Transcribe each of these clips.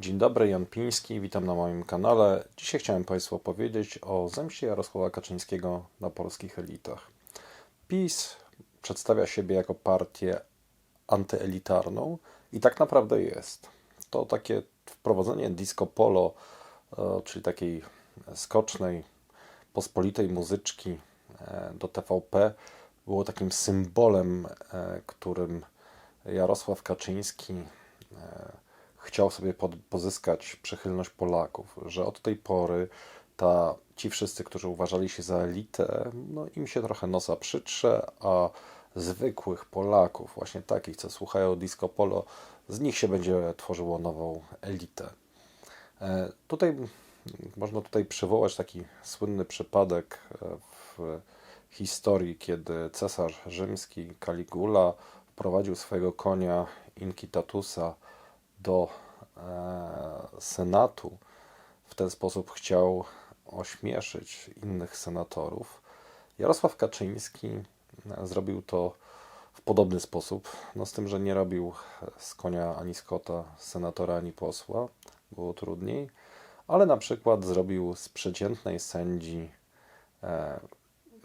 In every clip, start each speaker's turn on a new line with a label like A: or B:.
A: Dzień dobry, Jan Piński, witam na moim kanale. Dzisiaj chciałem Państwu opowiedzieć o zemście Jarosława Kaczyńskiego na polskich elitach. PiS przedstawia siebie jako partię antyelitarną i tak naprawdę jest. To takie wprowadzenie disco polo, e, czyli takiej skocznej, pospolitej muzyczki e, do TVP było takim symbolem, e, którym Jarosław Kaczyński chciał sobie pod, pozyskać przychylność Polaków, że od tej pory ta, ci wszyscy, którzy uważali się za elitę, no im się trochę nosa przytrze, a zwykłych Polaków, właśnie takich, co słuchają disco polo, z nich się będzie tworzyło nową elitę. E, tutaj można tutaj przywołać taki słynny przypadek e, w historii, kiedy cesarz rzymski Caligula wprowadził swojego konia Incitatusa do e, Senatu. W ten sposób chciał ośmieszyć innych senatorów. Jarosław Kaczyński e, zrobił to w podobny sposób, no z tym, że nie robił z konia ani z senatora, ani posła, było trudniej, ale na przykład zrobił z przeciętnej sędzi e,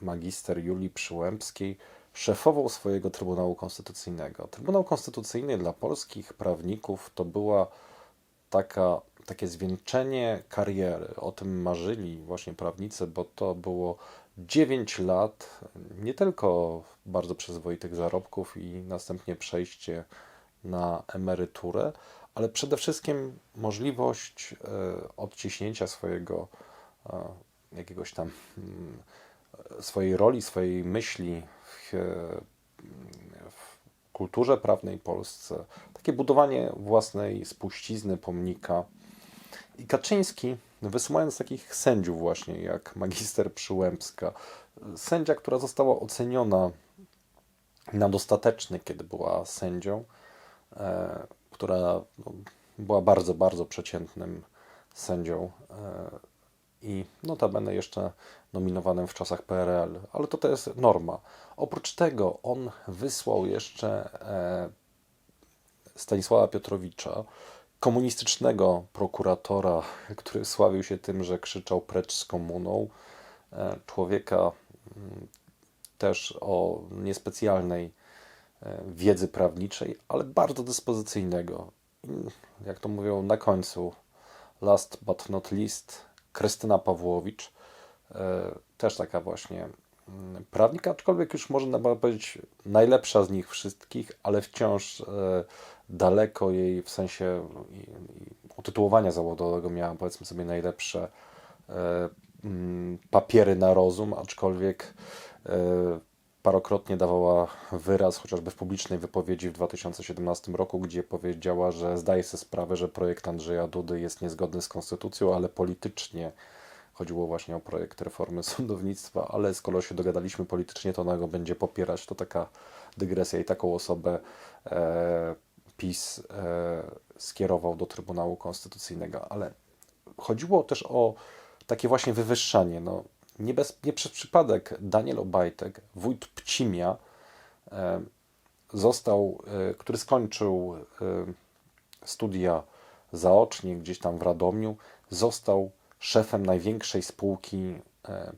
A: magister Julii Przyłębskiej szefową swojego Trybunału Konstytucyjnego. Trybunał Konstytucyjny dla polskich prawników to była taka, takie zwieńczenie kariery. O tym marzyli właśnie prawnicy, bo to było 9 lat nie tylko bardzo przyzwoitych zarobków i następnie przejście na emeryturę, ale przede wszystkim możliwość e, odciśnięcia swojego e, jakiegoś tam mm, swojej roli, swojej myśli w, kulturze prawnej Polsce, takie budowanie własnej spuścizny, pomnika. I Kaczyński, wysyłając takich sędziów właśnie, jak magister Przyłębska, sędzia, która została oceniona na dostateczny, kiedy była sędzią, e, która no, była bardzo, bardzo przeciętnym sędzią e, i notabene jeszcze nominowanym w czasach PRL, ale to to jest norma. Oprócz tego on wysłał jeszcze e, Stanisława Piotrowicza, komunistycznego prokuratora, który sławił się tym, że krzyczał precz z komuną, e, człowieka mm, też o niespecjalnej e, wiedzy prawniczej, ale bardzo dyspozycyjnego. Jak to mówią na końcu, last but not least, Krystyna Pawłowicz, też taka właśnie mm, prawnika, aczkolwiek już można powiedzieć najlepsza z nich wszystkich, ale wciąż e, daleko jej w sensie utytułowania zawodowego miała powiedzmy sobie najlepsze e, mm, papiery na rozum, aczkolwiek e, parokrotnie dawała wyraz, chociażby w publicznej wypowiedzi w 2017 roku, gdzie powiedziała, że zdaje sobie sprawę, że projekt Andrzeja Dudy jest niezgodny z konstytucją, ale politycznie Chodziło właśnie o projekt reformy sądownictwa, ale skoro się dogadaliśmy politycznie, to ona go będzie popierać. To taka dygresja i taką osobę e, PiS e, skierował do Trybunału Konstytucyjnego. Ale chodziło też o takie właśnie wywyższanie. No, nie, bez, nie przez przypadek Daniel Obajtek, wójt Pcimia, e, został, e, który skończył e, studia zaocznie gdzieś tam w Radomiu, został szefem największej spółki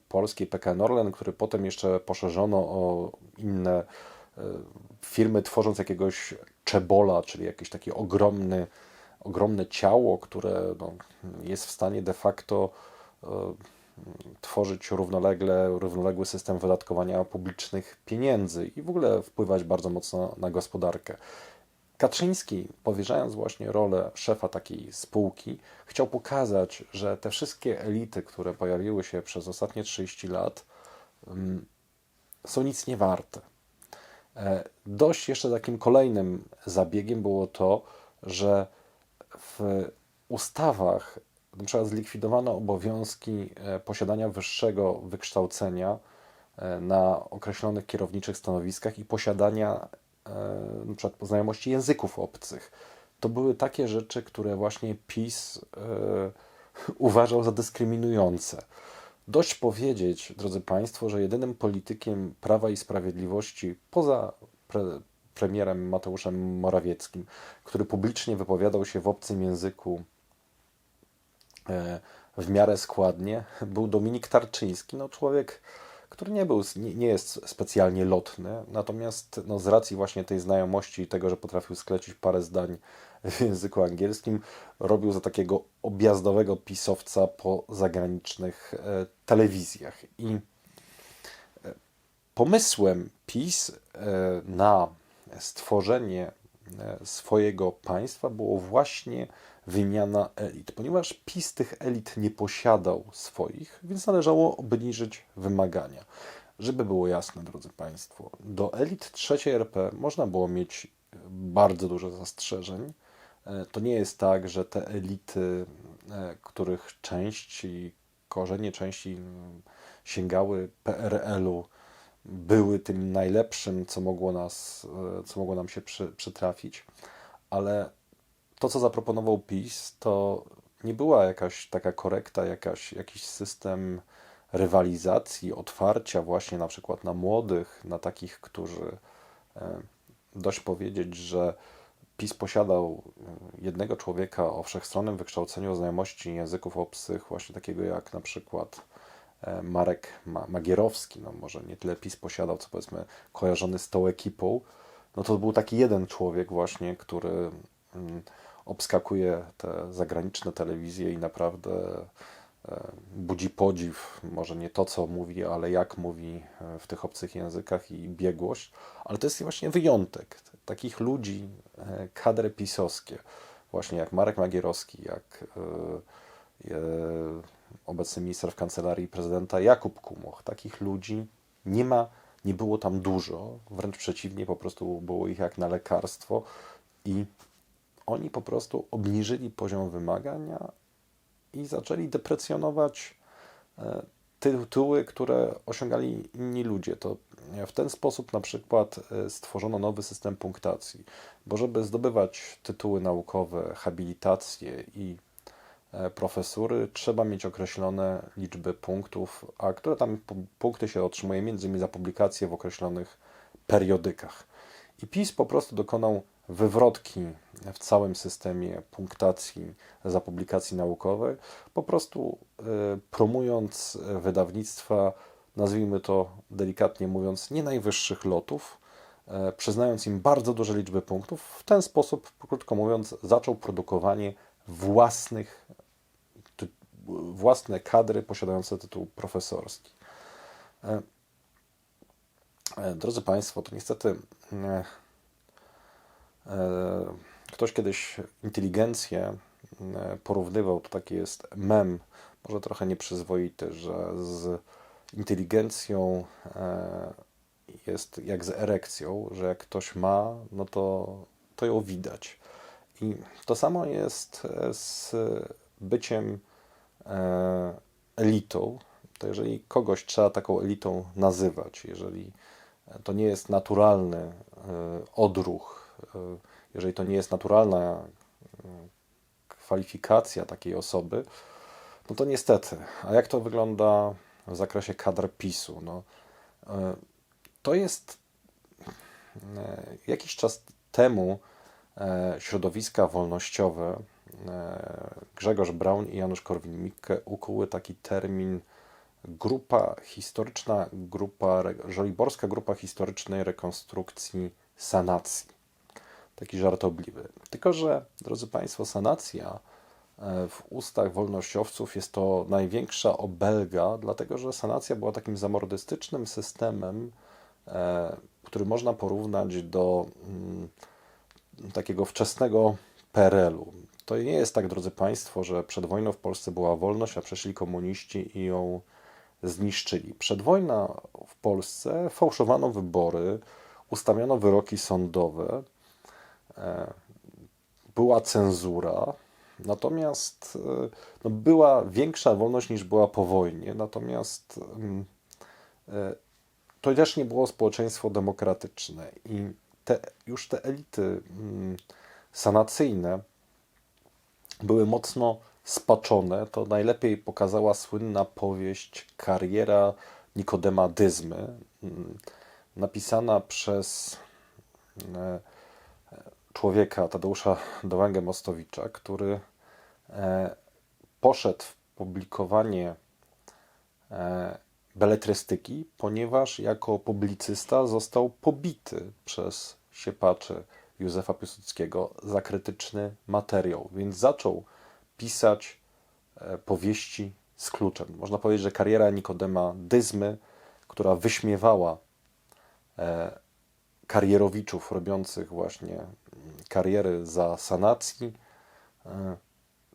A: polskiej PKN Orlen, który potem jeszcze poszerzono o inne firmy, tworząc jakiegoś czebola, czyli jakieś takie ogromny, ogromne ciało, które no, jest w stanie de facto tworzyć równolegle, równoległy system wydatkowania publicznych pieniędzy i w ogóle wpływać bardzo mocno na gospodarkę. Kaczyński, powierzając właśnie rolę szefa takiej spółki, chciał pokazać, że te wszystkie elity, które pojawiły się przez ostatnie 30 lat, mm, są nic nie warte. E, dość jeszcze takim kolejnym zabiegiem było to, że w ustawach przykład zlikwidowano obowiązki e, posiadania wyższego wykształcenia e, na określonych kierowniczych stanowiskach i posiadania E, przykład znajomości języków obcych. To były takie rzeczy, które właśnie PiS uważał za dyskryminujące. Dość powiedzieć, drodzy Państwo, że jedynym politykiem Prawa i Sprawiedliwości poza pre premierem Mateuszem Morawieckim, który publicznie wypowiadał się w obcym języku w miarę składnie był Dominik Tarczyński, no człowiek, który nie był, nie, jest specjalnie lotny, natomiast no, z racji właśnie tej znajomości i tego, że potrafił sklecić parę zdań w języku angielskim, robił za takiego objazdowego pisowca po zagranicznych e, telewizjach. I e, pomysłem PiS e, na stworzenie e, swojego państwa było właśnie wymiana elit, ponieważ PiS tych elit nie posiadał swoich, więc należało obniżyć wymagania. Żeby było jasne, drodzy Państwo, do elit trzeciej RP można było mieć bardzo dużo zastrzeżeń. E, To nie jest tak, że te elity, e, których części, korzenie części sięgały PRL-u, były tym najlepszym, co mogło, nas, e, co mogło nam się przy, przytrafić, ale to, co zaproponował PiS, to nie była jakaś taka korekta, jakaś, jakiś system rywalizacji, otwarcia właśnie na przykład na młodych, na takich, którzy e, dość powiedzieć, że PiS posiadał e, jednego człowieka o wszechstronnym wykształceniu, znajomości języków obcych, właśnie takiego jak na przykład e, Marek Ma- Magierowski, no może nie tyle PiS posiadał, co powiedzmy kojarzony z tą ekipą, no to był taki jeden człowiek właśnie, który mm, obskakuje te zagraniczne telewizje i naprawdę e, budzi podziw, może nie to, co mówi, ale jak mówi e, w tych obcych językach i biegłość, ale to jest właśnie wyjątek. Takich ludzi, e, kadry pisowskie, właśnie jak Marek Magierowski, jak obecny minister w kancelarii prezydenta Jakub Kumoch, takich ludzi nie ma, nie było tam dużo, wręcz przeciwnie, po prostu było ich jak na lekarstwo i oni po prostu obniżyli poziom wymagania i zaczęli deprecjonować e, tytuły, które osiągali inni ludzie. To w ten sposób na przykład e, stworzono nowy system punktacji, bo żeby zdobywać tytuły naukowe, habilitacje i e, profesury, trzeba mieć określone liczby punktów, a które tam pu- punkty się otrzymuje między innymi za publikacje w określonych periodykach. I PiS po prostu dokonał wywrotki w całym systemie punktacji za publikacji naukowej, po prostu e, promując e, wydawnictwa, nazwijmy to delikatnie mówiąc, nie najwyższych lotów, e, przyznając im bardzo duże liczby punktów. W ten sposób, krótko mówiąc, zaczął produkowanie własnych, ty, własne kadry posiadające tytuł profesorski. Drodzy Państwo, to niestety Ktoś kiedyś inteligencję e, porównywał, to taki jest mem, może trochę nieprzyzwoity, że z inteligencją e, jest jak z erekcją, że jak ktoś ma, no to, to ją widać. I to samo jest e, z byciem e, elitą. To jeżeli kogoś trzeba taką elitą nazywać, jeżeli to nie jest naturalny e, odruch, e, jeżeli to nie jest naturalna e, kwalifikacja takiej osoby, no to niestety. A jak to wygląda w zakresie kadr PiSu? No, e, to jest e, jakiś czas temu e, środowiska wolnościowe e, Grzegorz Braun i Janusz Korwin-Mikke ukuły taki termin grupa historyczna, grupa, żoliborska grupa historycznej rekonstrukcji sanacji. Taki żartobliwy. Tylko, że, drodzy Państwo, sanacja e, w ustach wolnościowców jest to największa obelga, dlatego że sanacja była takim zamordystycznym systemem, e, który można porównać do mm, takiego wczesnego PRL-u. To nie jest tak, drodzy Państwo, że przed wojną w Polsce była wolność, a przyszli komuniści i ją zniszczyli. Przedwojna w Polsce fałszowano wybory, ustawiano wyroki sądowe, była cenzura, natomiast e, no, była większa wolność niż była po wojnie, natomiast mm, e, to też nie było społeczeństwo demokratyczne i te, już te elity mm, sanacyjne były mocno spaczone. To najlepiej pokazała słynna powieść Kariera Nikodema Dyzmy, mm, napisana przez e, człowieka Tadeusza Dołęgę Mostowicza, który e, poszedł w publikowanie e, beletrystyki, ponieważ jako publicysta został pobity przez siepaczy Józefa Piłsudskiego za krytyczny materiał, więc zaczął pisać e, powieści z kluczem. Można powiedzieć, że kariera Nikodema Dyzmy, która wyśmiewała karierowiczów robiących właśnie kariery za sanacji, e,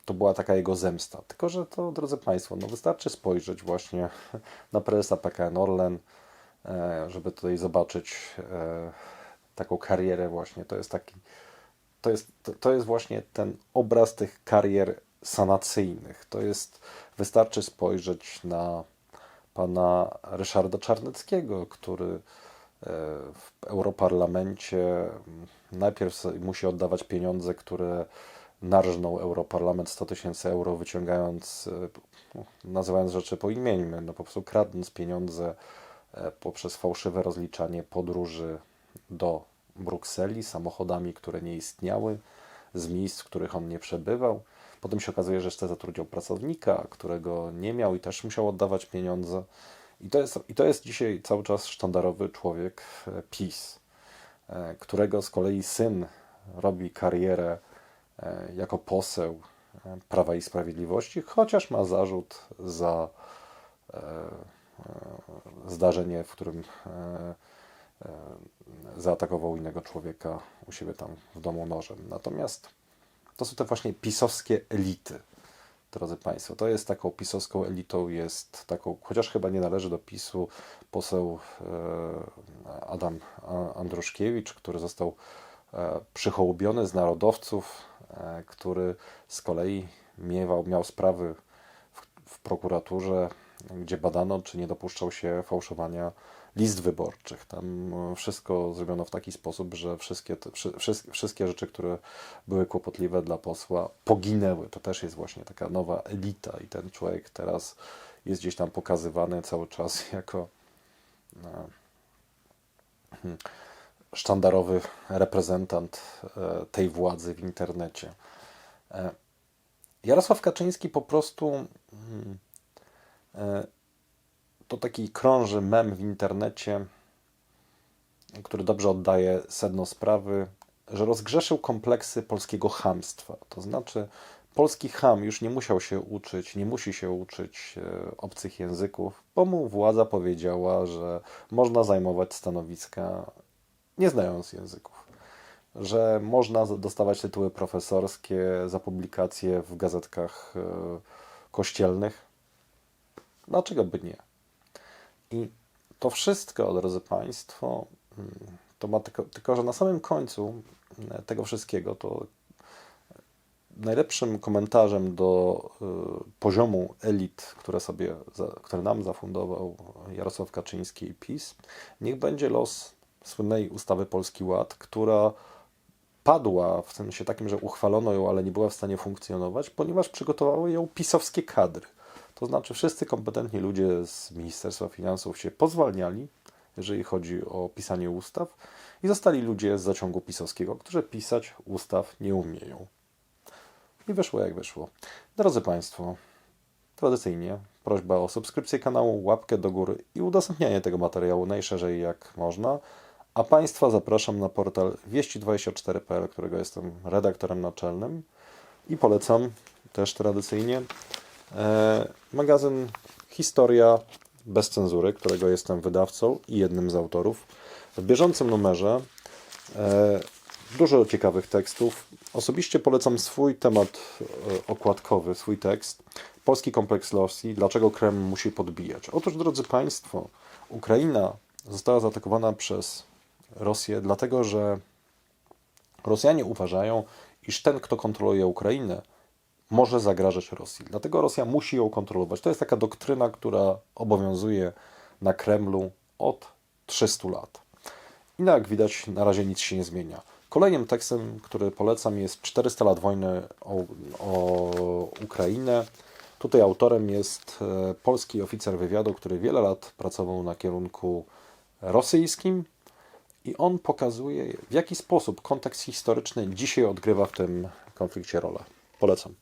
A: to była taka jego zemsta. Tylko, że to, drodzy Państwo, no wystarczy spojrzeć właśnie na prezesa PKN Orlen, e, żeby tutaj zobaczyć e, taką karierę właśnie. To jest taki, to jest, to, jest właśnie ten obraz tych karier sanacyjnych. To jest, wystarczy spojrzeć na pana Ryszarda Czarneckiego, który w Europarlamencie mm, najpierw musi oddawać pieniądze, które narżnął Europarlament 100 tysięcy euro, wyciągając, e, no, nazywając rzeczy po imieniu, no po prostu kradnąc pieniądze e, poprzez fałszywe rozliczanie podróży do Brukseli samochodami, które nie istniały, z miejsc, w których on nie przebywał. Potem się okazuje, że jeszcze zatrudniał pracownika, którego nie miał i też musiał oddawać pieniądze. I to jest, i to jest dzisiaj cały czas sztandarowy człowiek e, PiS, którego z kolei syn robi karierę E, jako poseł e, Prawa i Sprawiedliwości, chociaż ma zarzut za e, zdarzenie, w którym zaatakował innego człowieka u siebie tam w domu nożem. Natomiast to są te właśnie pisowskie elity, drodzy Państwo. To jest taką pisowską elitą, jest taką, chociaż chyba nie należy do PiSu, poseł Adam Andruszkiewicz, który został przychołubiony z narodowców, E, który z kolei miewał, miał sprawy w, w prokuraturze, gdzie badano, czy nie dopuszczał się fałszowania list wyborczych. Tam e, wszystko zrobiono w taki sposób, że wszystkie, te, wszystkie, wszystkie rzeczy, które były kłopotliwe dla posła, poginęły. To też jest właśnie taka nowa elita i ten człowiek teraz jest gdzieś tam pokazywany cały czas jako no, hmm, sztandarowy reprezentant e, tej władzy w internecie. Jarosław Kaczyński po prostu mm, e, to taki krąży mem w internecie, który dobrze oddaje sedno sprawy, że rozgrzeszył kompleksy polskiego hamstwa. To znaczy, polski ham już nie musiał się uczyć, nie musi się uczyć obcych języków, bo mu władza powiedziała, że można zajmować stanowiska nie znając języków. Że można dostawać tytuły profesorskie za publikacje w gazetkach e, kościelnych. Dlaczego by nie? I to wszystko, drodzy Państwo, mm, to ma tylko, tylko, że na samym końcu mm, tego wszystkiego to najlepszym komentarzem do y, poziomu elit, które sobie, które nam zafundował Jarosław Kaczyński i PiS, niech będzie los słynnej ustawy Polski Ład, która padła w sensie takim, że uchwalono ją, ale nie była w stanie funkcjonować, ponieważ przygotowały ją pisowskie kadry. To znaczy wszyscy kompetentni ludzie z Ministerstwa Finansów się pozwalniali, jeżeli chodzi o pisanie ustaw, i zostali ludzie z zaciągu pisowskiego, którzy pisać ustaw nie umieją. I wyszło jak wyszło. Drodzy Państwo, tradycyjnie prośba o subskrypcję kanału, łapkę do góry i udostępnianie tego materiału najszerzej jak można. A Państwa zapraszam na portal wieści24.pl, którego jestem redaktorem naczelnym i polecam też tradycyjnie magazyn Historia bez cenzury, którego jestem wydawcą i jednym z autorów. W bieżącym numerze e, dużo ciekawych tekstów. Osobiście polecam swój temat e, okładkowy, swój tekst. Polski kompleks Rosji. Dlaczego Kreml musi podbijać? Otóż, drodzy Państwo, Ukraina została zaatakowana przez Rosję, dlatego że Rosjanie uważają, iż ten, kto kontroluje Ukrainę, może zagrażać Rosji. Dlatego Rosja musi ją kontrolować. To jest taka doktryna, która obowiązuje na Kremlu od 300 lat. I jak widać, na razie nic się nie zmienia. Kolejnym tekstem, który polecam, jest 400 lat wojny o, o Ukrainę. Tutaj autorem jest e, polski oficer wywiadu, który wiele lat pracował na kierunku rosyjskim i on pokazuje, w jaki sposób kontekst historyczny dzisiaj odgrywa w tym konflikcie rolę. Polecam.